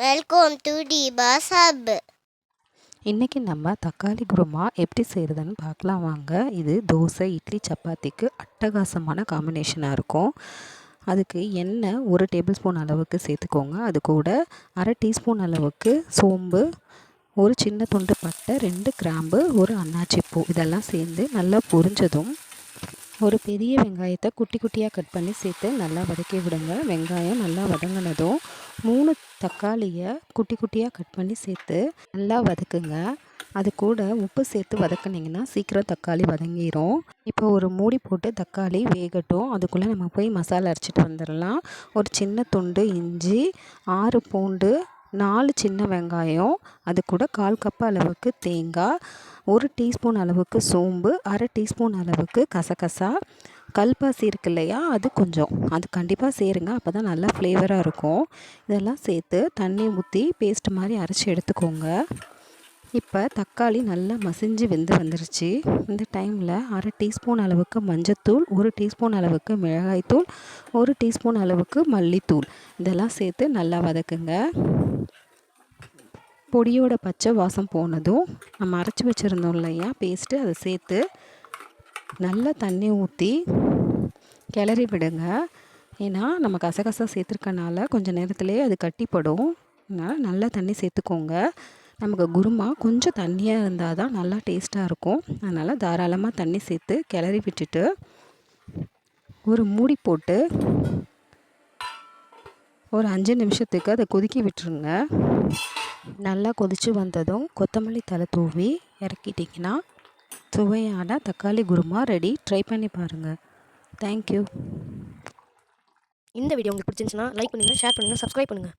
Welcome to டிபாஸ் hub இன்றைக்கி நம்ம தக்காளி குருமா எப்படி செய்கிறதுன்னு பார்க்கலாம் வாங்க. இது தோசை இட்லி சப்பாத்திக்கு அட்டகாசமான காம்பினேஷனாக இருக்கும். அதுக்கு எண்ணெய் ஒரு டேபிள் ஸ்பூன் அளவுக்கு சேர்த்துக்கோங்க. அது கூட அரை டீஸ்பூன் அளவுக்கு சோம்பு ஒரு சின்ன துண்டு பட்டை ரெண்டு கிராம்பு ஒரு அன்னாச்சி பூ. இதெல்லாம் சேர்ந்து நல்லா பொரிஞ்சதும் ஒரு பெரிய வெங்காயத்தை குட்டி குட்டியாக கட் பண்ணி சேர்த்து நல்லா வதக்கி விடுங்க. வெங்காயம் நல்லா வதங்கினதும் மூணு தக்காளியை குட்டி குட்டியாக கட் பண்ணி சேர்த்து நல்லா வதக்குங்க. அது கூட உப்பு சேர்த்து வதக்குனிங்கன்னா சீக்கிரம் தக்காளி வதங்கிரும். இப்போ ஒரு மூடி போட்டு தக்காளி வேகட்டும். அதுக்குள்ளே நம்ம போய் மசாலா அரைச்சிட்டு வந்துடலாம். ஒரு சின்ன துண்டு இஞ்சி ஆறு பூண்டு நாலு சின்ன வெங்காயம் அது கூட கால் கப் அளவுக்கு தேங்காய் ஒரு டீஸ்பூன் அளவுக்கு சோம்பு அரை டீஸ்பூன் அளவுக்கு கசகசா கல்பாசி இருக்கு இல்லையா? அது கொஞ்சம். அது கண்டிப்பாக சேருங்க. அப்போ தான் நல்லா ஃப்ளேவராக இருக்கும். இதெல்லாம் சேர்த்து தண்ணி ஊற்றி பேஸ்ட் மாதிரி அரைச்சி எடுத்துக்கோங்க. இப்போ தக்காளி நல்லா மசிஞ்சு வெந்து வந்துருச்சு. இந்த டைமில் அரை டீஸ்பூன் அளவுக்கு மஞ்சத்தூள் ஒரு டீஸ்பூன் அளவுக்கு மிளகாய்த்தூள் ஒரு டீஸ்பூன் அளவுக்கு மல்லித்தூள். இதெல்லாம் சேர்த்து நல்லா வதக்குங்க. பொடியோட பச்சை வாசம் போனதும் நம்ம அரைச்சி வச்சுருந்தோம் இல்லையா? பேஸ்ட்டு அதை சேர்த்து நல்லா தண்ணி ஊற்றி கிளறி விடுங்க. ஏன்னா நம்ம கசகசா சேர்த்துருக்கனால கொஞ்சம் நேரத்துலேயே அது கட்டிப்படும். அதனால் நல்லா தண்ணி சேர்த்துக்கோங்க. நமக்கு குருமா கொஞ்சம் தண்ணியாக இருந்தால் தான் நல்லா டேஸ்ட்டாக இருக்கும். அதனால் தாராளமாக தண்ணி சேர்த்து கிளறி விட்டுட்டு ஒரு மூடி போட்டு ஒரு அஞ்சு நிமிஷத்துக்கு அதை கொதிக்க விட்டுருங்க. நல்லா கொதித்து வந்ததும் கொத்தமல்லி தலை தூவி இறக்கிட்டிங்கன்னா சுவையான தக்காளி குருமா ரெடி ட்ரை பண்ணி பாருங்கள் தேங்க்யூ இந்த வீடியோ உங்களுக்கு பிடிச்சிருந்துச்சுன்னா லைக் பண்ணுங்கள் ஷேர் பண்ணுங்கள் சப்ஸ்கிரைப் பண்ணுங்கள்